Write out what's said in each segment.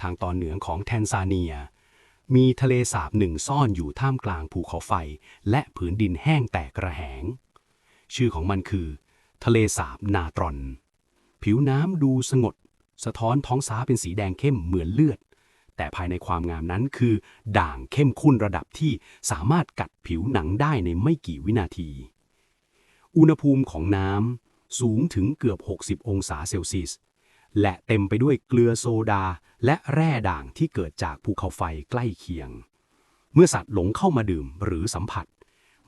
ทางตอนเหนือของแทนซาเนีย มีทะเลสาบหนึ่งซ่อนอยู่ท่ามกลางภูเขาไฟ และผืนดินแห้งแตกกระแหง ชื่อของมันคือ ทะเลสาบนาตรอน ผิวน้ำดูสงบสะท้อนท้องฟ้าเป็นสีแดงเข้มเหมือนเลือด แต่ภายในความงามนั้นคือ ด่างเข้มข้นระดับที่สามารถกัดผิวหนังได้ในไม่กี่วินาที อุณหภูมิของน้ำสูงถึงเกือบ 60 องศาเซลเซียส และเต็มไปด้วยเกลือโซดา และแร่ด่างที่เกิดจากภูเขาไฟใกล้เคียง เมื่อสัตว์หลงเข้ามาดื่มหรือสัมผัส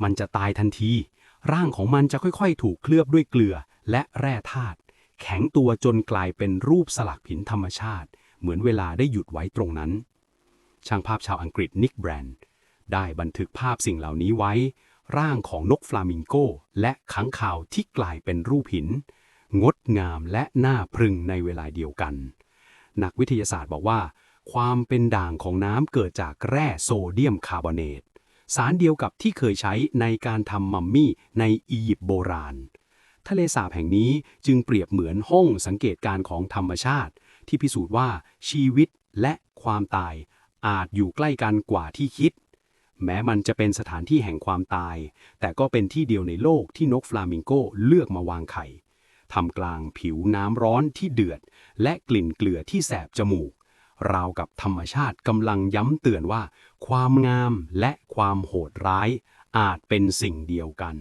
มันจะตายทันที ร่างของมันจะค่อยๆ ถูกเคลือบด้วยเกลือและแร่ธาตุแข็งตัวจนกลายเป็นรูปสลักหินธรรมชาติ เหมือนเวลาได้หยุดไว้ตรงนั้น ช่างภาพชาวอังกฤษนิกแบรนด์ได้บันทึกภาพสิ่งเหล่านี้ไว้ ร่างของนกฟลามิงโกและขังข่าวที่กลายเป็นรูปหิน งดงามและน่าพรึงในเวลาเดียวกัน นักวิทยาศาสตร์บอกว่า ความเป็นด่างของน้ำเกิดจากแร่โซเดียมคาร์บอเนต สารเดียวกับที่เคยใช้ในการทำมัมมี่ในอียิปต์โบราณ ทะเลสาบแห่งนี้จึงเปรียบเหมือนห้องสังเกตการณ์ของธรรมชาติ ที่พิสูจน์ว่าชีวิตและความตายอาจอยู่ใกล้กันกว่าที่คิด แม้มันจะเป็นสถานที่แห่งความตาย แต่ก็เป็นที่เดียวในโลกที่นกฟลามิงโกเลือกมาวางไข่ ทำกลางผิวน้ำร้อนที่เดือด และกลิ่นเกลือที่แสบจมูก ราวกับธรรมชาติกำลังย้ำเตือนว่า ความงามและความโหดร้ายอาจเป็นสิ่งเดียวกัน